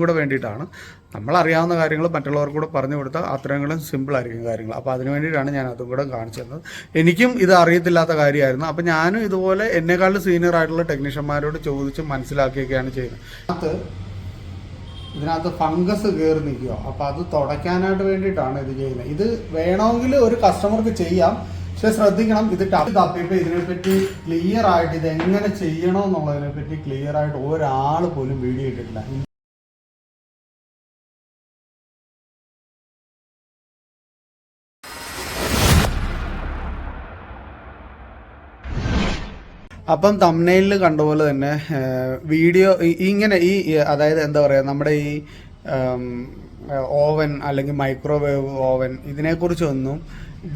കൂടെ വേണ്ടിയിട്ടാണ്. നമ്മളറിയാവുന്ന കാര്യങ്ങൾ മറ്റുള്ളവർക്ക് കൂടെ പറഞ്ഞു കൊടുത്താൽ അത്രയും സിമ്പിളായിരിക്കും കാര്യങ്ങൾ. അപ്പോൾ അതിന് വേണ്ടിയിട്ടാണ് ഞാൻ അതും കൂടെ കാണിച്ചു തന്നത്. എനിക്കും ഇത് അറിയത്തില്ലാത്ത കാര്യമായിരുന്നു. അപ്പോൾ ഞാനും ഇതുപോലെ എന്നെക്കാളും സീനിയർ ആയിട്ടുള്ള ടെക്നീഷ്യന്മാരോട് ചോദിച്ച് മനസ്സിലാക്കിയൊക്കെയാണ് ചെയ്യുന്നത്. അത് ഇതിനകത്ത് ഫംഗസ് കയറി നിൽക്കുക. അപ്പോൾ അത് തുടയ്ക്കാനായിട്ട് വേണ്ടിയിട്ടാണ് ഇത് ചെയ്യുന്നത്. ഇത് വേണമെങ്കിൽ ഒരു കസ്റ്റമർക്ക് ചെയ്യാം. പക്ഷെ ശ്രദ്ധിക്കണം ഇത് ടപ്പ് തപ്പിയപ്പോൾ ഇതിനെപ്പറ്റി ക്ലിയർ ആയിട്ട് ഇത് എങ്ങനെ ചെയ്യണമെന്നുള്ളതിനെപ്പറ്റി ക്ലിയർ ആയിട്ട് ഒരാൾ പോലും വീഡിയോ ഇട്ടിട്ടില്ല. അപ്പം തമ്മനയിലിൽ കണ്ട പോലെ തന്നെ വീഡിയോ ഇങ്ങനെ ഈ ഈ അതായത് എന്താ പറയുക നമ്മുടെ ഈ ഓവൻ അല്ലെങ്കിൽ മൈക്രോവേവ് ഓവൻ ഇതിനെക്കുറിച്ചൊന്നും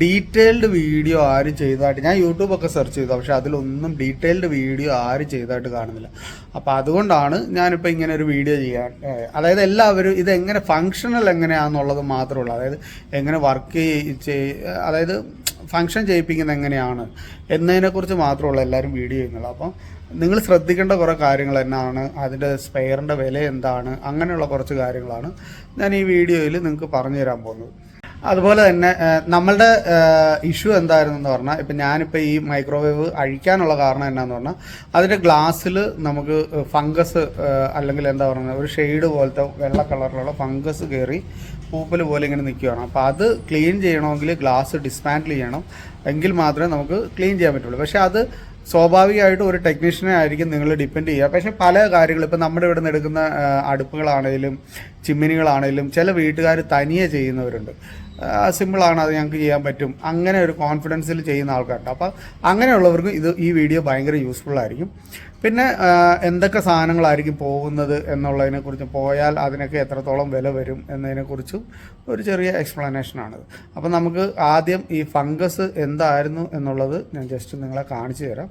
ഡീറ്റെയിൽഡ് വീഡിയോ ആരും ചെയ്തതായിട്ട് ഞാൻ യൂട്യൂബൊക്കെ സെർച്ച് ചെയ്തു പക്ഷെ അതിലൊന്നും ഡീറ്റെയിൽഡ് വീഡിയോ ആരും ചെയ്തതായിട്ട് കാണുന്നില്ല. അപ്പോൾ അതുകൊണ്ടാണ് ഞാനിപ്പോൾ ഇങ്ങനെ ഒരു വീഡിയോ ചെയ്യാൻ അതായത് എല്ലാവരും ഇത് എങ്ങനെ ഫങ്ഷണൽ എങ്ങനെയാണെന്നുള്ളത് മാത്രമേ ഉള്ളൂ. അതായത് എങ്ങനെ വർക്ക് ചെയ് അതായത് ഫങ്ഷൻ ചെയ്യിപ്പിക്കുന്നത് എങ്ങനെയാണ് എന്നതിനെക്കുറിച്ച് മാത്രമുള്ള എല്ലാവരും വീഡിയോ ചെയ്യുന്നത് അപ്പം നിങ്ങൾ ശ്രദ്ധിക്കേണ്ട കുറേ കാര്യങ്ങൾ എന്നാണ്. അതിന്റെ സ്പെയറിന്റെ വില എന്താണ്? അങ്ങനെയുള്ള കുറച്ച് കാര്യങ്ങളാണ് ഞാൻ ഈ വീഡിയോയിൽ നിങ്ങൾക്ക് പറഞ്ഞു തരാൻ പോകുന്നത്. അതുപോലെ തന്നെ നമ്മളുടെ ഇഷ്യൂ എന്തായിരുന്നു എന്ന് പറഞ്ഞാൽ ഇപ്പം ഞാനിപ്പോൾ ഈ മൈക്രോവേവ് അഴിക്കാനുള്ള കാരണം എന്നാന്ന് പറഞ്ഞാൽ അതിന്റെ ഗ്ലാസ്സിൽ നമുക്ക് ഫംഗസ് അല്ലെങ്കിൽ എന്താ പറയുന്നത് ഒരു ഷെയ്ഡ് പോലത്തെ വെള്ള കളറിലുള്ള ഫംഗസ് കയറി പൂപ്പൽ പോലെ ഇങ്ങനെ നിൽക്കുകയാണ്. അപ്പോൾ അത് ക്ലീൻ ചെയ്യണമെങ്കിൽ ഗ്ലാസ് ഡിസ്മാൻഡിൽ ചെയ്യണം. എങ്കിൽ മാത്രമേ നമുക്ക് ക്ലീൻ ചെയ്യാൻ പറ്റുള്ളൂ. പക്ഷേ അത് സ്വാഭാവികമായിട്ടും ഒരു ടെക്നീഷ്യനെ ആയിരിക്കും നിങ്ങൾ ഡിപ്പെൻഡ് ചെയ്യുക. പക്ഷേ പല കാര്യങ്ങളും ഇപ്പം നമ്മുടെ ഇവിടെ നിന്ന് എടുക്കുന്ന ആ, ചിമ്മിനികളാണേലും ചില വീട്ടുകാർ തനിയെ ചെയ്യുന്നവരുണ്ട്. സിമ്പിളാണ് അത് ഞങ്ങൾക്ക് ചെയ്യാൻ പറ്റും. അങ്ങനെ ഒരു കോൺഫിഡൻസിൽ ചെയ്യുന്ന ആൾക്കാരുണ്ട്. അപ്പോൾ അങ്ങനെയുള്ളവർക്ക് ഇത് ഈ വീഡിയോ ഭയങ്കര യൂസ്ഫുൾ ആയിരിക്കും. പിന്നെ എന്തൊക്കെ സാധനങ്ങളായിരിക്കും പോകുന്നത് എന്നുള്ളതിനെക്കുറിച്ച് പോയാൽ അതിനൊക്കെ എത്രത്തോളം വില വരും എന്നതിനെക്കുറിച്ചും ഒരു ചെറിയ എക്സ്പ്ലനേഷനാണിത് അപ്പോൾ നമുക്ക് ആദ്യം ഈ ഫംഗസ് എന്തായിരുന്നു എന്നുള്ളത് ഞാൻ ജസ്റ്റ് നിങ്ങളെ കാണിച്ചു തരാം.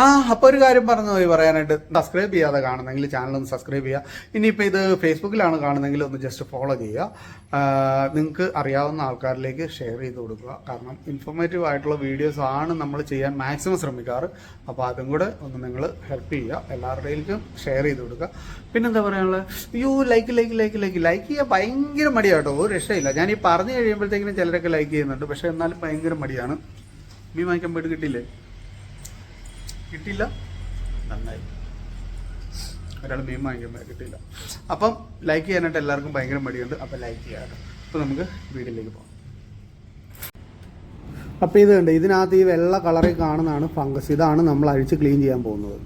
ആ അപ്പോൾ ഒരു കാര്യം പറഞ്ഞു പോയി പറയാനായിട്ട് സബ്സ്ക്രൈബ് ചെയ്യാതെ കാണുന്നെങ്കിൽ ചാനൽ ഒന്ന് സബ്സ്ക്രൈബ് ചെയ്യുക ഇനിയിപ്പോൾ ഇത് ഫേസ്ബുക്കിലാണ് കാണുന്നെങ്കിൽ ഒന്ന് ജസ്റ്റ് ഫോളോ ചെയ്യുക നിങ്ങൾക്ക് അറിയാവുന്ന ആൾക്കാരിലേക്ക് ഷെയർ ചെയ്ത് കൊടുക്കുക. കാരണം ഇൻഫോർമേറ്റീവ് ആയിട്ടുള്ള വീഡിയോസ് ആണ് നമ്മൾ ചെയ്യാൻ മാക്സിമം ശ്രമിക്കാറ്. അപ്പോൾ അതും കൂടെ ഒന്ന് നിങ്ങൾ ഹെൽപ്പ് ചെയ്യുക എല്ലാവരുടെയിലേക്കും ഷെയർ ചെയ്ത് കൊടുക്കുക. പിന്നെന്താ പറയാനുള്ളത് അയ്യോ like like like like like ചെയ്യാൻ ഭയങ്കര മടിയാട്ടോ. ഒരു രക്ഷയില്ല. ഞാൻ ഈ പറഞ്ഞു കഴിയുമ്പോഴത്തേക്കിനും ചിലരൊക്കെ ലൈക്ക് ചെയ്യുന്നുണ്ട്. പക്ഷേ എന്നാലും ഭയങ്കര മടിയാണ്. മീ വാങ്ങിക്കാൻ പോയിട്ട് കിട്ടിയില്ലേ? കിട്ടിയില്ല. നന്നായി. ഒരാൾ മീൻ വാങ്ങിക്കുമ്പോൾ കിട്ടിയില്ല. അപ്പം ലൈക്ക് ചെയ്യാനായിട്ട് എല്ലാവർക്കും ഭയങ്കര മടിയുണ്ട്. അപ്പം ലൈക്ക് ചെയ്യാറ് അപ്പോൾ നമുക്ക് വീഡിയോയിലേക്ക് പോകാം. അപ്പോൾ ഇത് കണ്ട് ഇതിനകത്ത് ഈ വെള്ള കളറിൽ കാണുന്നതാണ് ഫംഗസ് ഇതാണ് നമ്മൾ അഴിച്ച് ക്ലീൻ ചെയ്യാൻ പോകുന്നത്.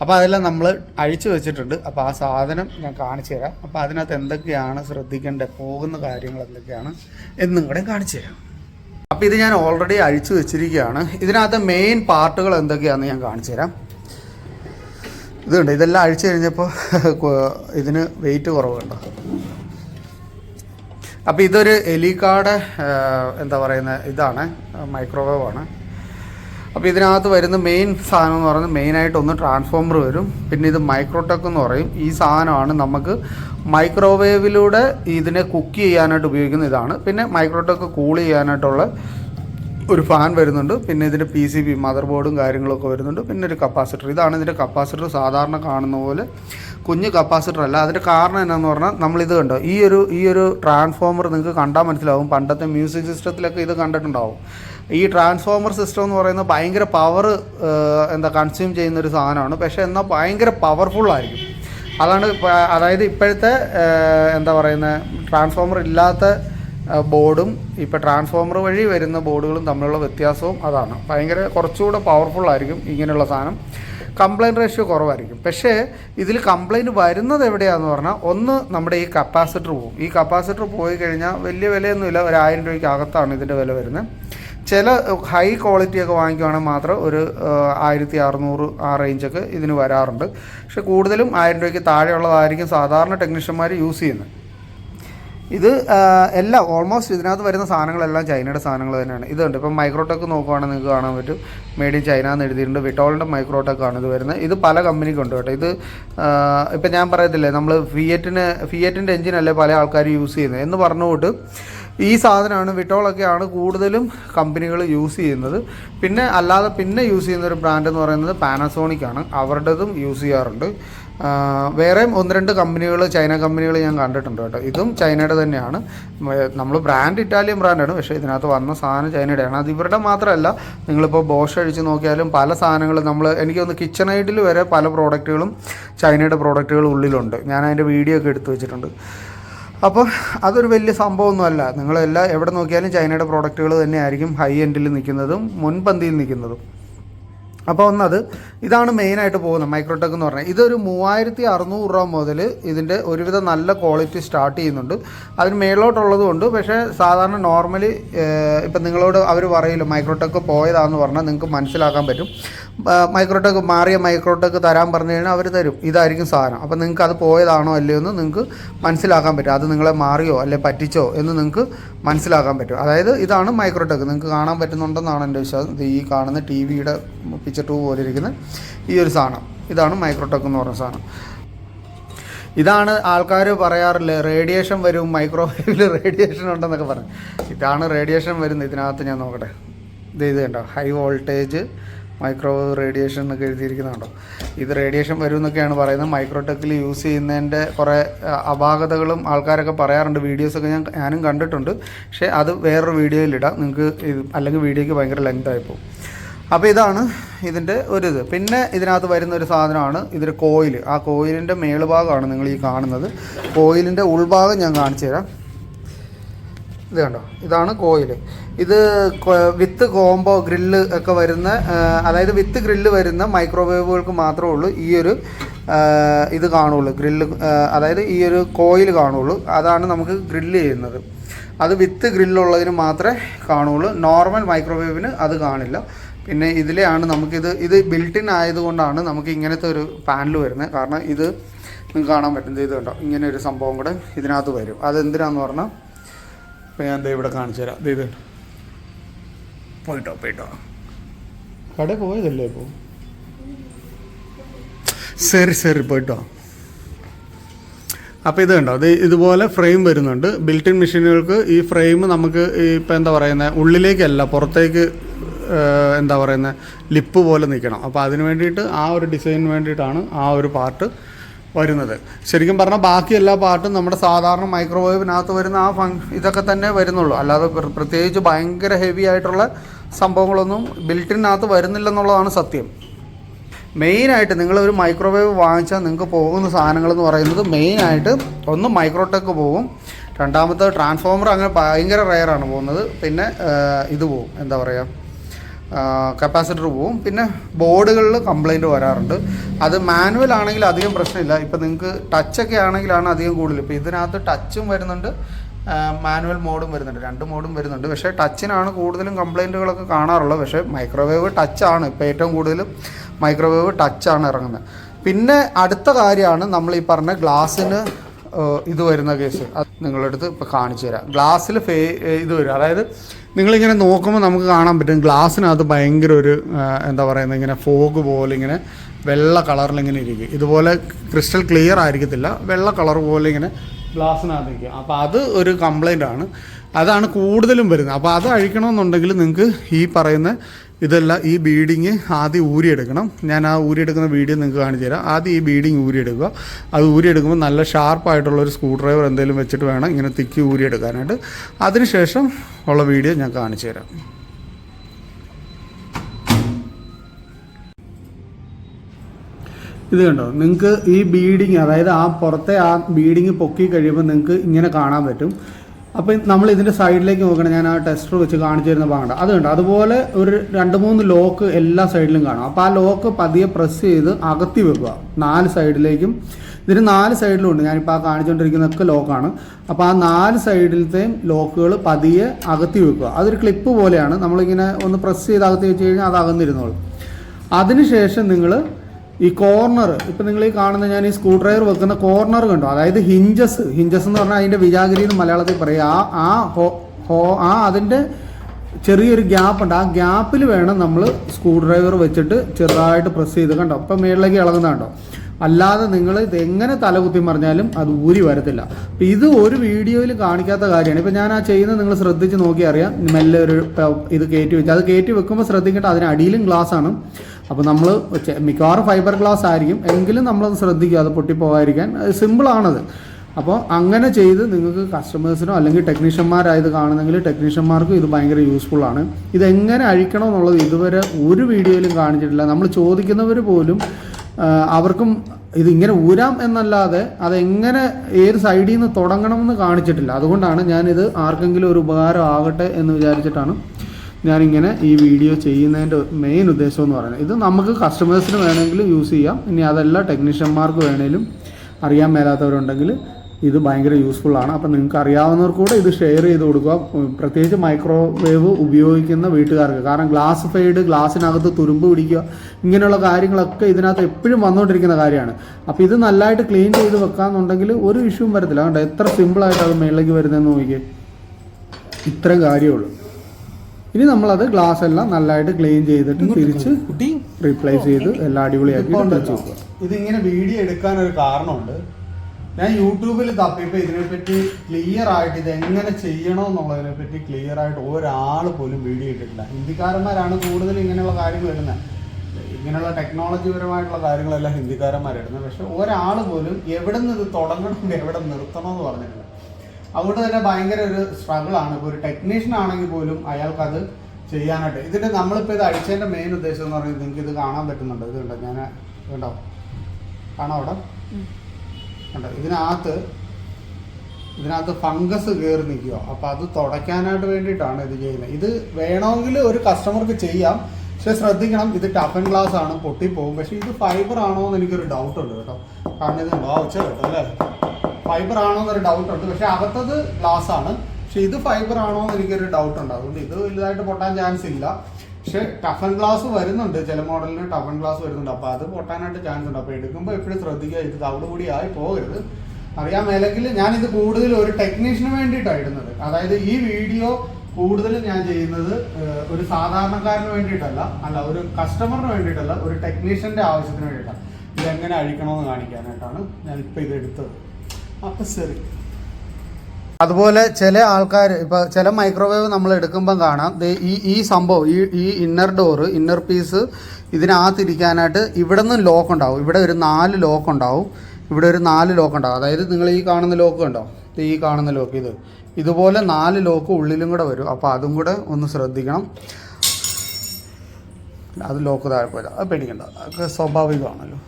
അപ്പോൾ അതെല്ലാം നമ്മൾ അഴിച്ചു വെച്ചിട്ടുണ്ട്. അപ്പോൾ ആ സാധനം ഞാൻ കാണിച്ചു തരാം. അപ്പോൾ അതിനകത്ത് എന്തൊക്കെയാണ് ശ്രദ്ധിക്കേണ്ട പോകുന്ന കാര്യങ്ങൾ എന്തൊക്കെയാണ് എന്നും കൂടെ കാണിച്ചു തരാം. അപ്പോൾ ഇത് ഞാൻ ഓൾറെഡി അഴിച്ചു വെച്ചിരിക്കുകയാണ്. ഇതിനകത്ത് മെയിൻ പാർട്ടുകൾ എന്തൊക്കെയാണെന്ന് ഞാൻ കാണിച്ചു തരാം. ഇതുണ്ട് ഇതെല്ലാം അഴിച്ചു കഴിഞ്ഞപ്പോൾ ഇതിന് വെയിറ്റ് കുറവുണ്ട് അപ്പോൾ ഇതൊരു എലിക്കാട് എന്താ പറയുന്ന ഇതാണ് മൈക്രോവേവ് ആണ്. അപ്പോൾ ഇതിനകത്ത് വരുന്ന മെയിൻ സാധനം എന്ന് പറയുന്നത് മെയിനായിട്ട് ഒന്ന് ട്രാൻസ്ഫോമർ വരും. പിന്നെ ഇത് മൈക്രോടെക് എന്ന് പറയും. ഈ സാധനമാണ് നമുക്ക് മൈക്രോവേവിലൂടെ ഇതിനെ കുക്ക് ചെയ്യാനായിട്ട് ഉപയോഗിക്കുന്ന ഇതാണ്. പിന്നെ മൈക്രോട്ടൊക്കെ കൂൾ ചെയ്യാനായിട്ടുള്ള ഒരു ഫാൻ വരുന്നുണ്ട്. പിന്നെ ഇതിന്റെ പി സി ബി മദർ ബോർഡും കാര്യങ്ങളൊക്കെ വരുന്നുണ്ട്. പിന്നെ ഒരു കപ്പാസിറ്റർ. ഇതാണ് ഇതിന്റെ കപ്പാസിറ്റർ സാധാരണ കാണുന്ന പോലെ കുഞ്ഞ് കപ്പാസിറ്റർ അല്ല. അതിന്റെ കാരണം എന്നാന്ന് പറഞ്ഞാൽ നമ്മളിത് കണ്ടോ? ഈ ഒരു ഈ ഒരു ട്രാൻസ്ഫോമർ നിങ്ങൾക്ക് കണ്ടാൽ മനസ്സിലാവും. പണ്ടത്തെ മ്യൂസിക് സിസ്റ്റത്തിലൊക്കെ ഇത് കണ്ടിട്ടുണ്ടാവും. ഈ ട്രാൻസ്ഫോമർ സിസ്റ്റം എന്ന് പറയുന്നത് ഭയങ്കര പവർ എന്താ കൺസ്യൂം ചെയ്യുന്ന ഒരു സാധനമാണ്. പക്ഷേ എന്നാൽ ഭയങ്കര പവർഫുൾ ആയിരിക്കും. അതാണ് അതായത് ഇപ്പോഴത്തെ എന്താ പറയുന്നത് ട്രാൻസ്ഫോമർ ഇല്ലാത്ത ബോർഡും ഇപ്പോൾ ട്രാൻസ്ഫോമർ വഴി വരുന്ന ബോർഡുകളും തമ്മിലുള്ള വ്യത്യാസവും അതാണ്. ഭയങ്കര കുറച്ചുകൂടെ പവർഫുൾ ആയിരിക്കും ഇങ്ങനെയുള്ള സാധനം. കംപ്ലൈന്റ് റേഷ്യോ കുറവായിരിക്കും. പക്ഷേ ഇതിൽ കംപ്ലൈന്റ് വരുന്നത് എവിടെയാണെന്ന് പറഞ്ഞാൽ ഒന്ന് നമ്മുടെ ഈ കപ്പാസിറ്റർ പോകും ഈ കപ്പാസിറ്റർ പോയി കഴിഞ്ഞാൽ വലിയ വിലയൊന്നുമില്ല. ഒരു ആയിരം രൂപയ്ക്ക് അകത്താണ് ഇതിന്റെ വില വരുന്നത്. ചില ഹൈ ക്വാളിറ്റി ഒക്കെ വാങ്ങിക്കുവാണെങ്കിൽ മാത്രം ഒരു ആയിരത്തി അറുന്നൂറ് ആ റേഞ്ചൊക്കെ ഇതിന് വരാറുണ്ട്. പക്ഷെ കൂടുതലും ആയിരം രൂപയ്ക്ക് താഴെയുള്ളതായിരിക്കും സാധാരണ ടെക്നീഷ്യന്മാർ യൂസ് ചെയ്യുന്നത്. ഇത് എല്ലാം ഓൾമോസ്റ്റ് ഇതിനകത്ത് വരുന്ന സാധനങ്ങളെല്ലാം ചൈനയുടെ സാധനങ്ങൾ തന്നെയാണ്. ഇതുണ്ട്. ഇപ്പം മൈക്രോടെക് നോക്കുവാണെങ്കിൽ നിങ്ങൾക്ക് കാണാൻ പറ്റും. മെയ്ഡ് ഇൻ ചൈന എന്ന് എഴുതിയിട്ടുണ്ട്. വിട്ടോളിന്റെ മൈക്രോടെക് ആണ് ഇത് വരുന്നത്. ഇത് പല കമ്പനിക്കുണ്ട് കേട്ടോ. ഇത് ഇപ്പം ഞാൻ പറയത്തില്ലേ നമ്മൾ ഫിയറ്റിന് ഫിയറ്റിന്റെ എഞ്ചിനല്ലേ പല ആൾക്കാർ യൂസ് ചെയ്യുന്നത്? എന്ന് പറഞ്ഞുകൊണ്ട് ഈ സാധനമാണ് വിട്ടോളൊക്കെയാണ് കൂടുതലും കമ്പനികൾ യൂസ് ചെയ്യുന്നത്. പിന്നെ അല്ലാതെ പിന്നെ യൂസ് ചെയ്യുന്ന ഒരു ബ്രാൻഡ് എന്ന് പറയുന്നത് പാനസോണിക് ആണ്. അവരുടേതും യൂസ് ചെയ്യാറുണ്ട്. വേറെയും ഒന്ന് രണ്ട് കമ്പനികൾ ചൈന കമ്പനികൾ ഞാൻ കണ്ടിട്ടുണ്ട് കേട്ടോ. ഇതും ചൈനയുടെ തന്നെയാണ്. നമ്മൾ ബ്രാൻഡ് ഇറ്റാലിയൻ ബ്രാൻഡാണ് പക്ഷേ ഇതിനകത്ത് വന്ന സാധനം ചൈനയുടെയാണ് അത് ഇവരുടെ മാത്രമല്ല നിങ്ങളിപ്പോൾ ബോഷ് അഴിച്ച് നോക്കിയാലും പല സാധനങ്ങളും നമ്മൾ എനിക്ക് എനിക്കൊന്ന് കിച്ചൺ ഐഡിൽ വരെ പല പ്രോഡക്റ്റുകളും ചൈനയുടെ പ്രോഡക്റ്റുകൾ ഉള്ളിലുണ്ട്. ഞാൻ അതിന്റെ വീഡിയോ ഒക്കെ എടുത്തു വെച്ചിട്ടുണ്ട്. അപ്പോൾ അതൊരു വലിയ സംഭവമൊന്നുമല്ല. നിങ്ങളെല്ലാം എവിടെ നോക്കിയാലും ചൈനയുടെ പ്രോഡക്റ്റുകൾ തന്നെയായിരിക്കും ഹൈ എൻഡിൽ നിൽക്കുന്നതും മുൻപന്തിയിൽ നിൽക്കുന്നതും. അപ്പോൾ ഒന്നത് ഇതാണ് മെയിനായിട്ട് പോകുന്നത് മൈക്രോടെക് എന്ന് പറഞ്ഞാൽ. ഇതൊരു മൂവായിരത്തി അറുന്നൂറ് രൂപ മുതൽ ഇതിന്റെ ഒരുവിധം നല്ല ക്വാളിറ്റി സ്റ്റാർട്ട് ചെയ്യുന്നുണ്ട്. അതിന് മേളോട്ടുള്ളത് കൊണ്ട് പക്ഷേ സാധാരണ നോർമലി ഇപ്പം നിങ്ങളോട് അവർ പറയില്ല മൈക്രോടെക് പോയതാണെന്ന് പറഞ്ഞാൽ നിങ്ങൾക്ക് മനസ്സിലാക്കാൻ പറ്റും. മൈക്രോടെക് മാറിയ മൈക്രോടെക് തരാൻ പറഞ്ഞു കഴിഞ്ഞാൽ അവർ തരും. ഇതായിരിക്കും സാധനം. അപ്പോൾ നിങ്ങൾക്ക് അത് പോയതാണോ അല്ലയോ എന്ന് നിങ്ങൾക്ക് മനസ്സിലാക്കാൻ പറ്റും. അത് നിങ്ങളെ മാറിയോ അല്ലെ പറ്റിച്ചോ എന്ന് നിങ്ങൾക്ക് മനസ്സിലാക്കാൻ പറ്റും. അതായത് ഇതാണ് മൈക്രോടെക്. നിങ്ങൾക്ക് കാണാൻ പറ്റുന്നുണ്ടെന്നാണ് എന്റെ വിശ്വാസം. ഈ കാണുന്ന ടി വിയുടെ പിക്ചർ ടൂ പോലെ ഇരിക്കുന്ന ഈ ഒരു സാധനം. ഇതാണ് മൈക്രോടെക് എന്ന് പറഞ്ഞ സാധനം. ഇതാണ് ആൾക്കാർ പറയാറില്ലേ റേഡിയേഷൻ വരും മൈക്രോവേവിൽ റേഡിയേഷൻ ഉണ്ടെന്നൊക്കെ പറഞ്ഞു. ഇതാണ് റേഡിയേഷൻ വരുന്നത്. ഇതിനകത്ത് ഞാൻ നോക്കട്ടെ. ഇത് ഇത് കണ്ടോ? ഹൈ വോൾട്ടേജ് മൈക്രോവേവ് റേഡിയേഷൻ എന്നൊക്കെ എഴുതിയിരിക്കുന്നുണ്ടോ? ഇത് റേഡിയേഷൻ വരും എന്നൊക്കെയാണ് പറയുന്നത്. മൈക്രോടെക്കിൽ യൂസ് ചെയ്യുന്നതിന്റെ കുറേ അപാകതകളും ആൾക്കാരൊക്കെ പറയാറുണ്ട്. വീഡിയോസൊക്കെ ഞാൻ ഞാനും കണ്ടിട്ടുണ്ട്. പക്ഷേ അത് വേറൊരു വീഡിയോയിലിടാം നിങ്ങൾക്ക് ഇത് അല്ലെങ്കിൽ വീഡിയോയ്ക്ക് ഭയങ്കര ലെങ്ത് പോകും. അപ്പോൾ ഇതാണ് ഇതിന്റെ ഒരു ഇത്. പിന്നെ ഇതിനകത്ത് വരുന്ന ഒരു സാധനമാണ് ഇതൊരു കോയിൽ. ആ കോയിലിന്റെ മേളുഭാഗമാണ് നിങ്ങൾ ഈ കാണുന്നത്. കോയിലിന്റെ ഉൾഭാഗം ഞാൻ കാണിച്ചു തരാം. ഇത് കണ്ടോ? ഇതാണ് കോയിൽ ഇത് വിത്ത് കോംബോ ഗ്രില്ല് ഒക്കെ വരുന്ന അതായത് വിത്ത് ഗ്രില്ല് വരുന്ന മൈക്രോവേവുകൾക്ക് മാത്രമേ ഉള്ളൂ ഈ ഒരു ഇത് കാണുള്ളൂ. ഗ്രില്ല് അതായത് ഈ ഒരു കോയിൽ കാണുള്ളൂ. അതാണ് നമുക്ക് ഗ്രില്ല് ചെയ്യുന്നത്. അത് വിത്ത് ഗ്രില്ലുള്ളതിന് മാത്രമേ കാണുള്ളൂ. നോർമൽ മൈക്രോവേവിന് അത് കാണില്ല. പിന്നെ ഇതിലെയാണ് നമുക്കിത് ഇത് ബിൽട്ടിൻ ആയതുകൊണ്ടാണ് നമുക്ക് ഇങ്ങനത്തെ ഒരു പാനൽ വരുന്നത്. കാരണം ഇത് നിങ്ങൾക്ക് കാണാൻ പറ്റും ഇത് കണ്ടോ? ഇങ്ങനെ ഒരു സംഭവം കൂടെ ഇതിനകത്ത് വരും. അതെന്തിനാന്ന് പറഞ്ഞാൽ ഇപ്പം ഞാൻ ദൈവം ഇവിടെ കാണിച്ചു തരാം. ഇത് പോയിട്ടോ പോയിട്ടോ. കട പോയതല്ലേ ഇപ്പോൾ ശരി ശരി പോയിട്ടോ. അപ്പോൾ ഇത് കണ്ടോ? ഇത് ഇതുപോലെ ഫ്രെയിം വരുന്നുണ്ട്. ബിൽറ്റിൻ മെഷീനുകൾക്ക് ഈ ഫ്രെയിം നമുക്ക് ഇപ്പോൾ ഇപ്പം എന്താ പറയുന്നത് ഉള്ളിലേക്കല്ല പുറത്തേക്ക് എന്താ പറയുന്നത് ലിപ്പ് പോലെ നിൽക്കണം. അപ്പോൾ അതിന് വേണ്ടിയിട്ട് ആ ഒരു ഡിസൈനിന് വേണ്ടിയിട്ടാണ് ആ ഒരു പാർട്ട് വരുന്നത്. ശരിക്കും പറഞ്ഞാൽ ബാക്കി എല്ലാ പാർട്ടും നമ്മുടെ സാധാരണ മൈക്രോവേവിനകത്ത് വരുന്ന ആ ഫങ് ഇതൊക്കെ തന്നെ വരുന്നുള്ളൂ. അല്ലാതെ പ്ര- പ്രത്യേകിച്ച് ഭയങ്കര ഹെവി ആയിട്ടുള്ള സംഭവങ്ങളൊന്നും ബിൽറ്റിനകത്ത് വരുന്നില്ലെന്നുള്ളതാണ് സത്യം. മെയിനായിട്ട് നിങ്ങളൊരു മൈക്രോവേവ് വാങ്ങിച്ചാൽ നിങ്ങൾക്ക് പോകുന്ന സാധനങ്ങൾ എന്ന് പറയുന്നത് മെയിനായിട്ട് ഒന്ന് മൈക്രോടെക്ക് പോകും രണ്ടാമത്തെ ട്രാൻസ്ഫോമർ അങ്ങനെ ഭയങ്കര റെയറാണ് പോകുന്നത്. പിന്നെ ഇത് പോകും എന്താ പറയുക കപ്പാസിറ്റർ പോവും. പിന്നെ ബോർഡുകളിൽ കംപ്ലൈന്റ് വരാറുണ്ട്. അത് മാനുവൽ ആണെങ്കിൽ അധികം പ്രശ്നമില്ല. ഇപ്പം നിങ്ങൾക്ക് ടച്ചൊക്കെ ആണെങ്കിലാണ് അധികം കൂടുതൽ. ഇപ്പോൾ ഇതിനകത്ത് ടച്ചും വരുന്നുണ്ട്. മാനുവൽ മോഡും വരുന്നുണ്ട്. രണ്ട് മോഡും വരുന്നുണ്ട്. പക്ഷേ ടച്ചിനാണ് കൂടുതലും കംപ്ലൈന്റുകളൊക്കെ കാണാറുള്ളത്. പക്ഷേ മൈക്രോവേവ് ടച്ചാണ് ഇപ്പോൾ ഏറ്റവും കൂടുതലും മൈക്രോവേവ് ടച്ചാണ് ഇറങ്ങുന്നത്. പിന്നെ അടുത്ത കാര്യമാണ് നമ്മൾ ഈ പറഞ്ഞ ഗ്ലാസ്സിന് ഇത് വരുന്ന കേസ് അത് നിങ്ങളടുത്ത് ഇപ്പോൾ കാണിച്ചു തരാം. ഗ്ലാസ്സിൽ ഫേ ഇത് വരും. അതായത് നിങ്ങളിങ്ങനെ നോക്കുമ്പോൾ നമുക്ക് കാണാൻ പറ്റും. ഗ്ലാസ്സിനകത്ത് ഭയങ്കര ഒരു എന്താ പറയുന്നത് ഇങ്ങനെ ഫോഗ് പോലെ ഇങ്ങനെ വെള്ള കളറിൽ ഇങ്ങനെ ഇരിക്കും. ഇതുപോലെ ക്രിസ്റ്റൽ ക്ലിയർ ആയിരിക്കത്തില്ല. വെള്ള കളർ പോലെ ഇങ്ങനെ ഗ്ലാസ്സിനകത്ത് ഇരിക്കും. അപ്പോൾ അത് ഒരു കംപ്ലൈന്റ് ആണ് അതാണ് കൂടുതലും വരുന്നത്. അപ്പോൾ അത് അഴിക്കണമെന്നുണ്ടെങ്കിൽ നിങ്ങൾക്ക് ഈ പറയുന്ന ഇതെല്ലാം ഈ ബീഡിങ് ആദ്യം ഊരിയെടുക്കണം. ഞാൻ ആ ഊരിയെടുക്കുന്ന വീഡിയോ നിങ്ങൾക്ക് കാണിച്ചു തരാം. ആദ്യം ഈ ബീഡിങ് ഊരിയെടുക്കുക. അത് ഊരിയെടുക്കുമ്പോൾ നല്ല ഷാർപ്പായിട്ടുള്ള ഒരു സ്ക്രൂ ഡ്രൈവർ എന്തെങ്കിലും വെച്ചിട്ട് വേണം ഇങ്ങനെ തിക്കി ഊരിയെടുക്കാനായിട്ട്. അതിനുശേഷം ഉള്ള വീഡിയോ ഞാൻ കാണിച്ചു തരാം. ഇത് കണ്ടോ? നിങ്ങൾക്ക് ഈ ബീഡിങ് അതായത് ആ പുറത്തെ ആ ബീഡിങ് പൊക്കി കഴിയുമ്പോൾ നിങ്ങൾക്ക് ഇങ്ങനെ കാണാൻ പറ്റും. അപ്പം നമ്മൾ ഇതിന്റെ സൈഡിലേക്ക് നോക്കണം ഞാൻ ആ ടെസ്റ്റർ വെച്ച് കാണിച്ചു തരുന്ന ഭാഗമുണ്ട് അത് കണ്ടോ? അതുപോലെ ഒരു രണ്ട് മൂന്ന് ലോക്ക് എല്ലാ സൈഡിലും കാണും. അപ്പോൾ ആ ലോക്ക് പതിയെ പ്രസ് ചെയ്ത് അകത്തി വെക്കുക. നാല് സൈഡിലേക്കും ഇതിന് നാല് സൈഡിലും ഉണ്ട്. ഞാനിപ്പോൾ ആ കാണിച്ചുകൊണ്ടിരിക്കുന്നതൊക്കെ ലോക്കാണ് അപ്പോൾ ആ നാല് സൈഡിലത്തെയും ലോക്കുകൾ പതിയെ അകത്തി വെക്കുക. അതൊരു ക്ലിപ്പ് പോലെയാണ്. നമ്മളിങ്ങനെ ഒന്ന് പ്രസ് ചെയ്ത് അകത്തി വെച്ച് കഴിഞ്ഞാൽ അത് അകന്നിരുന്നോളും. അതിനുശേഷം നിങ്ങൾ ഈ കോർണർ ഇപ്പം നിങ്ങൾ ഈ കാണുന്ന ഞാൻ ഈ സ്ക്രൂ ഡ്രൈവർ വെക്കുന്ന കോർണർ കണ്ടോ? അതായത് ഹിഞ്ചസ് ഹിഞ്ചസ് എന്ന് പറഞ്ഞാൽ അതിന്റെ വിജാഗിരി എന്ന് മലയാളത്തിൽ പറയുക ആ ആ ഹോ ഹോ ആ അതിന്റെ ചെറിയൊരു ഗ്യാപ്പ് ഉണ്ട്. ആ ഗ്യാപ്പിൽ വേണം നമ്മൾ സ്ക്രൂ ഡ്രൈവർ വെച്ചിട്ട് ചെറുതായിട്ട് പ്രസ് ചെയ്ത് കണ്ടോ? അപ്പം മേളിലേക്ക് ഇളകുന്നുണ്ടോ അല്ലാതെ നിങ്ങൾ ഇത് എങ്ങനെ തലകുത്തി മറിഞ്ഞാലും അത് ഊരി വരത്തില്ല. അപ്പം ഇത് ഒരു വീഡിയോയിൽ കാണിക്കാത്ത കാര്യമാണ്. ഇപ്പം ഞാൻ ആ ചെയ്യുന്നത് നിങ്ങൾ ശ്രദ്ധിച്ച് നോക്കി അറിയാം മെല്ലെ ഒരു ഇത് കയറ്റി വെച്ച്. അത് കയറ്റി വെക്കുമ്പോൾ ശ്രദ്ധിക്കേണ്ട അതിന് അടിയിലും ഗ്ലാസ് ആണ്. അപ്പോൾ നമ്മൾ മിക്കവാറും ഫൈബർ ഗ്ലാസ് ആയിരിക്കും. എങ്കിലും നമ്മളത് ശ്രദ്ധിക്കുക അത് പൊട്ടിപ്പോകാതിരിക്കാൻ സിമ്പിളാണത് അപ്പോൾ അങ്ങനെ ചെയ്ത് നിങ്ങൾക്ക് കസ്റ്റമേഴ്സിനോ അല്ലെങ്കിൽ ടെക്നീഷ്യന്മാരായത് കാണുന്നെങ്കിൽ ടെക്നീഷ്യന്മാർക്കും ഇത് ഭയങ്കര യൂസ്ഫുൾ ആണ്. ഇതെങ്ങനെ അഴിക്കണം എന്നുള്ളത് ഇതുവരെ ഒരു വീഡിയോയിലും കാണിച്ചിട്ടില്ല. നമ്മൾ ചോദിക്കുന്നവർ പോലും അവർക്കും ഇതിങ്ങനെ ഊരാം എന്നല്ലാതെ അതെങ്ങനെ ഏത് സൈഡിൽ നിന്ന് തുടങ്ങണമെന്ന് കാണിച്ചിട്ടില്ല. അതുകൊണ്ടാണ് ഞാനിത് ആർക്കെങ്കിലും ഒരു ഉപകാരം ആകട്ടെ എന്ന് വിചാരിച്ചിട്ടാണ് ഞാനിങ്ങനെ ഈ വീഡിയോ ചെയ്യുന്നതിന്റെ മെയിൻ ഉദ്ദേശം എന്ന് പറയുന്നത്. ഇത് നമുക്ക് കസ്റ്റമേഴ്സിന് വേണമെങ്കിലും യൂസ് ചെയ്യാം. ഇനി അതല്ല ടെക്നീഷ്യന്മാർക്ക് വേണേലും അറിയാൻ മേലാത്തവരുണ്ടെങ്കിൽ ഇത് ഭയങ്കര യൂസ്ഫുൾ ആണ്. അപ്പം നിങ്ങൾക്ക് അറിയാവുന്നവർക്ക് കൂടെ ഇത് ഷെയർ ചെയ്ത് കൊടുക്കുക. പ്രത്യേകിച്ച് മൈക്രോവേവ് ഉപയോഗിക്കുന്ന വീട്ടുകാർക്ക്. കാരണം ഗ്ലാസ് ഫെയ്ഡ് ഗ്ലാസ്സിനകത്ത് തുരുമ്പ് പിടിക്കുക ഇങ്ങനെയുള്ള കാര്യങ്ങളൊക്കെ ഇതിനകത്ത് എപ്പോഴും വന്നുകൊണ്ടിരിക്കുന്ന കാര്യമാണ്. അപ്പോൾ ഇത് നല്ലതായിട്ട് ക്ലീൻ ചെയ്ത് വെക്കാമെന്നുണ്ടെങ്കിൽ ഒരു ഇഷ്യൂവും വരത്തില്ല. അതുകൊണ്ട് എത്ര സിമ്പിളായിട്ട് അത് മേളിലേക്ക് വരുന്നതെന്ന് നോക്കിയേ. ഇത്രയും കാര്യമുള്ളൂ ഇനി നമ്മൾ അത് ഗ്ലാസ് എല്ലാം നല്ലതായിട്ട് ക്ലീൻ ചെയ്തിട്ട് തിരിച്ച് റീപ്ലേസ് ചെയ്ത് എല്ലാം അടിപൊളിയാക്കി ഇത് ഇങ്ങനെ വീഡിയോ എടുക്കാൻ ഒരു കാരണമുണ്ട്. ഞാൻ യൂട്യൂബിൽ തപ്പിയപ്പോൾ ഇതിനെപ്പറ്റി ക്ലിയർ ആയിട്ട് ഇത് എങ്ങനെ ചെയ്യണം എന്നുള്ളതിനെ പറ്റി ക്ലിയർ ആയിട്ട് ഒരാൾ പോലും വീഡിയോ ഇട്ടിട്ടില്ല. ഹിന്ദിക്കാരന്മാരാണ് കൂടുതൽ ഇങ്ങനെയുള്ള കാര്യങ്ങൾ ഇടുന്നത് ഇങ്ങനെയുള്ള ടെക്നോളജി പരമായിട്ടുള്ള കാര്യങ്ങളെല്ലാം ഹിന്ദിക്കാരന്മാരായിരുന്നു പക്ഷെ ഒരാൾ പോലും എവിടെ നിന്ന് ഇത് തുടങ്ങണം എവിടെ നിർത്തണം എന്ന് പറഞ്ഞിട്ടില്ല. അതുകൊണ്ട് തന്നെ ഭയങ്കര ഒരു സ്ട്രഗിൾ ആണ്. ഇപ്പോൾ ഒരു ടെക്നീഷ്യൻ ആണെങ്കിൽ പോലും അയാൾക്ക് അത് ചെയ്യാനായിട്ട്. ഇതിന്റെ നമ്മളിപ്പോൾ ഇത് അടിച്ചതിന്റെ മെയിൻ ഉദ്ദേശം എന്ന് പറയുന്നത് നിങ്ങൾക്ക് ഇത് കാണാൻ പറ്റുന്നുണ്ട്. ഇത് കണ്ടോ? ഞാൻ കണ്ടോ? കാണാം അവിടെ. കണ്ടോ? ഇതിനകത്ത് ഇതിനകത്ത് ഫംഗസ് കയറി നിൽക്കുക. അപ്പോൾ അത് തുടയ്ക്കാനായിട്ട് വേണ്ടിയിട്ടാണ് ഇത് ചെയ്യുന്നത്. ഇത് വേണമെങ്കിൽ ഒരു കസ്റ്റമർക്ക് ചെയ്യാം. പക്ഷെ ശ്രദ്ധിക്കണം ഇത് ടഫ് ആൻഡ് ഗ്ലാസ് ആണ് പൊട്ടിപ്പോകും പക്ഷെ ഇത് ഫൈബർ ആണോ എന്ന് എനിക്കൊരു ഡൗട്ട് ഉണ്ട് കേട്ടോ. കാരണം ഇത് വാവച്ച കേട്ടോ അല്ലേ? ഫൈബർ ആണോ എന്നൊരു ഡൗട്ട് ഉണ്ട്. പക്ഷെ അകത്തത് ഗ്ലാസ് ആണ്. പക്ഷെ ഇത് ഫൈബർ ആണോ എന്ന് എനിക്കൊരു ഡൗട്ട് ഉണ്ട്. അതുകൊണ്ട് ഇത് വലുതായിട്ട് പൊട്ടാൻ ചാൻസ് ഇല്ല. പക്ഷെ ടഫൻ ഗ്ലാസ് വരുന്നുണ്ട്. ചില മോഡലിന് ടഫൻ ഗ്ലാസ് വരുന്നുണ്ട്. അപ്പോൾ അത് പൊട്ടാനായിട്ട് ചാൻസ് ഉണ്ട്. അപ്പോൾ എടുക്കുമ്പോൾ എപ്പോഴും ശ്രദ്ധിക്കുക. ഇത് തവിട് കൂടി ആയി പോകരുത്. അറിയാൻ മേലെങ്കിൽ ഇത് കൂടുതൽ ഒരു ടെക്നീഷ്യന് വേണ്ടിയിട്ടാണ് ഇടുന്നത്. അതായത് ഈ വീഡിയോ കൂടുതൽ ഞാൻ ചെയ്യുന്നത് ഒരു സാധാരണക്കാരന് വേണ്ടിയിട്ടല്ല. അല്ല ഒരു കസ്റ്റമറിന് വേണ്ടിയിട്ടല്ല. ഒരു ടെക്നീഷ്യന്റെ ആവശ്യത്തിന് വേണ്ടിയിട്ടാണ് ഇതെങ്ങനെ അഴിക്കണമെന്ന് കാണിക്കാനായിട്ടാണ് ഇപ്പൊ ഇത് എടുത്തത്. അതുപോലെ ചില ആൾക്കാർ ഇപ്പോൾ ചില മൈക്രോവേവ് നമ്മൾ എടുക്കുമ്പം കാണാം. ഈ ഈ സംഭവം ഈ ഈ ഇന്നർ ഡോറ് ഇന്നർ പീസ് ഇതിനകത്തിരിക്കാനായിട്ട് ഇവിടെ നിന്ന് ലോക്ക് ഉണ്ടാവും. ഇവിടെ ഒരു നാല് ലോക്ക് ഉണ്ടാവും. ഇവിടെ ഒരു നാല് ലോക്ക് ഉണ്ടാവും. അതായത് നിങ്ങൾ ഈ കാണുന്ന ലോക്ക് ഉണ്ടോ ഈ കാണുന്ന ലോക്ക് ഇത്. ഇതുപോലെ നാല് ലോക്ക് ഉള്ളിലും കൂടെ വരും. അപ്പോൾ അതും കൂടെ ഒന്ന് ശ്രദ്ധിക്കണം. അത് ലോക്ക് താഴെ പോയില്ല അത് പേടിക്കണ്ട. അതൊക്കെ സ്വാഭാവികമാണല്ലോ.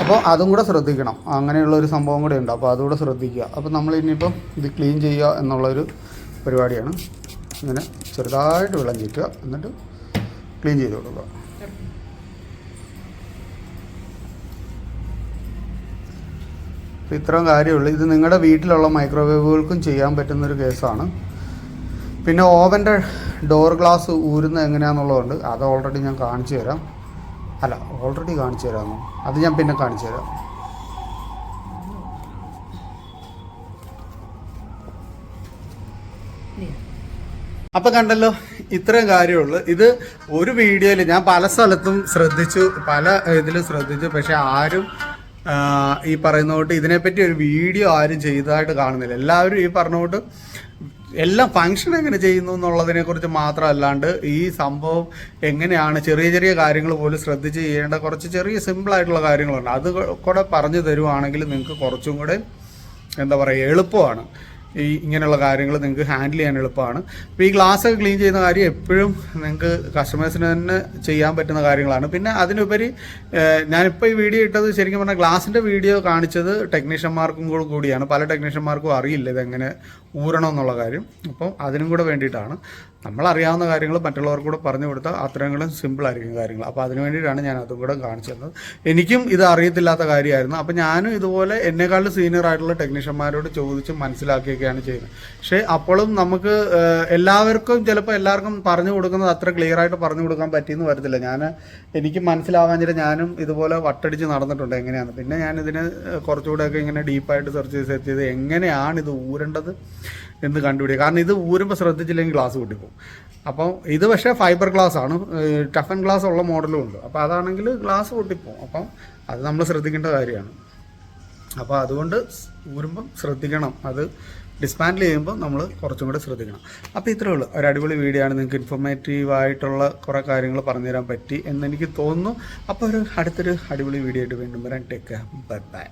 അപ്പോൾ അതും കൂടെ ശ്രദ്ധിക്കണം. അങ്ങനെയുള്ള ഒരു സംഭവം കൂടെ ഉണ്ട്. അപ്പോൾ അതുകൂടെ ശ്രദ്ധിക്കുക. അപ്പോൾ നമ്മൾ ഇനിയിപ്പം ഇത് ക്ലീൻ ചെയ്യുക എന്നുള്ളൊരു പരിപാടിയാണ്. ഇങ്ങനെ ചെറുതായിട്ട് വെള്ളം ചീറ്റുക എന്നിട്ട് ക്ലീൻ ചെയ്ത് കൊടുക്കുക. അപ്പോൾ ഇത്രയും കാര്യമുള്ളൂ. ഇത് നിങ്ങളുടെ വീട്ടിലുള്ള മൈക്രോവേവുകൾക്കും ചെയ്യാൻ പറ്റുന്നൊരു കേസാണ്. പിന്നെ ഓവന്റെ ഡോർ ഗ്ലാസ് ഊരുന്നത് എങ്ങനെയാണെന്നുള്ളതുണ്ട് അത് ഓൾറെഡി ഞാൻ കാണിച്ചു തരാം. അല്ല ഓൾറെഡി കാണിച്ചു തരാമോ അത് ഞാൻ പിന്നെ കാണിച്ചു തരാം. അപ്പൊ കണ്ടല്ലോ ഇത്രയും കാര്യമുള്ളൂ. ഇത് ഒരു വീഡിയോയിൽ ഞാൻ പല സ്ഥലത്തും ശ്രദ്ധിച്ചു പല ഇതിലും ശ്രദ്ധിച്ചു പക്ഷെ ആരും ഈ പറയുന്നതുകൊണ്ട് ഇതിനെപ്പറ്റി ഒരു വീഡിയോ ആരും ചെയ്തതായിട്ട് കാണുന്നില്ല. എല്ലാവരും ഈ പറഞ്ഞ തൊട്ട് എല്ലാം ഫങ്ഷൻ എങ്ങനെ ചെയ്യുന്നു എന്നുള്ളതിനെ കുറിച്ച് മാത്രമല്ലാണ്ട് ഈ സംഭവം എങ്ങനെയാണ് ചെറിയ ചെറിയ കാര്യങ്ങൾ പോലും ശ്രദ്ധിച്ച് ചെയ്യേണ്ട കുറച്ച് ചെറിയ സിമ്പിൾ ആയിട്ടുള്ള കാര്യങ്ങളുണ്ട്. അത് കൂടെ പറഞ്ഞു തരുവാണെങ്കിൽ നിങ്ങൾക്ക് കുറച്ചും കൂടെ എന്താ പറയുക എളുപ്പമാണ്. ഈ ഇങ്ങനെയുള്ള കാര്യങ്ങൾ നിങ്ങൾക്ക് ഹാൻഡിൽ ചെയ്യാൻ എളുപ്പമാണ്. അപ്പോൾ ഈ ഗ്ലാസ് ഒക്കെ ക്ലീൻ ചെയ്യുന്ന കാര്യം എപ്പോഴും നിങ്ങൾക്ക് കസ്റ്റമേഴ്സിന് തന്നെ ചെയ്യാൻ പറ്റുന്ന കാര്യങ്ങളാണ്. പിന്നെ അതിനുപരി ഞാനിപ്പോൾ ഈ വീഡിയോ ഇട്ടത് ശരിക്കും പറഞ്ഞാൽ ഗ്ലാസിന്റെ വീഡിയോ കാണിച്ചത് ടെക്നീഷ്യന്മാർക്കും കൂടെ കൂടിയാണ്. പല ടെക്നീഷ്യന്മാർക്കും അറിയില്ല ഇതെങ്ങനെ ഊരണം എന്നുള്ള കാര്യം. അപ്പം അതിനും കൂടെ വേണ്ടിയിട്ടാണ്. നമ്മളറിയാവുന്ന കാര്യങ്ങൾ മറ്റുള്ളവർക്ക് കൂടെ പറഞ്ഞു കൊടുത്താൽ അത്രയും സിമ്പിളായിരിക്കും കാര്യങ്ങൾ. അപ്പോൾ അതിനു വേണ്ടിയിട്ടാണ് ഞാൻ അതും കൂടെ കാണിച്ചു എനിക്കും ഇത് അറിയത്തില്ലാത്ത കാര്യമായിരുന്നു. അപ്പോൾ ഞാനും ഇതുപോലെ എന്നെക്കാളും സീനിയർ ആയിട്ടുള്ള ടെക്നീഷ്യന്മാരോട് ചോദിച്ച് മനസ്സിലാക്കിയൊക്കെയാണ് ചെയ്യുന്നത്. പക്ഷേ അപ്പോഴും നമുക്ക് എല്ലാവർക്കും ചിലപ്പോൾ എല്ലാവർക്കും പറഞ്ഞു കൊടുക്കുന്നത് അത്ര ക്ലിയർ ആയിട്ട് പറഞ്ഞു കൊടുക്കാൻ പറ്റിയെന്ന് വരത്തില്ല. ഞാൻ എനിക്ക് മനസ്സിലാവാഞ്ഞിട്ട് ഞാനും ഇതുപോലെ വട്ടടിച്ച് നടന്നിട്ടുണ്ട് എങ്ങനെയാണ്. പിന്നെ ഞാൻ ഇതിന് കുറച്ചുകൂടെയൊക്കെ ഇങ്ങനെ ഡീപ്പായിട്ട് സെർച്ച് ചെയ്ത് സെർച്ച് ചെയ്ത് എങ്ങനെയാണ് ഇത് ഊരേണ്ടത്? എന്ന് കണ്ടുപിടിക്കുക. കാരണം ഇത് ഊരുമ്പോൾ ശ്രദ്ധിച്ചില്ലെങ്കിൽ ഗ്ലാസ് പൊട്ടിപ്പോകും അപ്പോൾ ഇത് പക്ഷേ ഫൈബർ ഗ്ലാസ് ആണ്. ടഫൻ ഗ്ലാസ് ഉള്ള മോഡലും ഉണ്ട്. അപ്പോൾ അതാണെങ്കിൽ ഗ്ലാസ് പൊട്ടിപ്പോകും അപ്പം അത് നമ്മൾ ശ്രദ്ധിക്കേണ്ട കാര്യമാണ്. അപ്പോൾ അതുകൊണ്ട് ഊരുമ്പം ശ്രദ്ധിക്കണം. അത് ഡിസ്മാൻഡിൽ ചെയ്യുമ്പോൾ നമ്മൾ കുറച്ചും കൂടെ ശ്രദ്ധിക്കണം. അപ്പോൾ ഇത്രയേ ഉള്ളൂ. ഒരു അടിപൊളി വീഡിയോ ആണ്. നിങ്ങൾക്ക് ഇൻഫോർമേറ്റീവ് ആയിട്ടുള്ള കുറേ കാര്യങ്ങൾ പറഞ്ഞുതരാൻ പറ്റി എന്നെനിക്ക് തോന്നുന്നു. അപ്പോൾ ഒരു അടുത്തൊരു അടിപൊളി വീഡിയോ ആയിട്ട് വീണ്ടും വരാൻ ടേക്ക് ബൈ ബൈ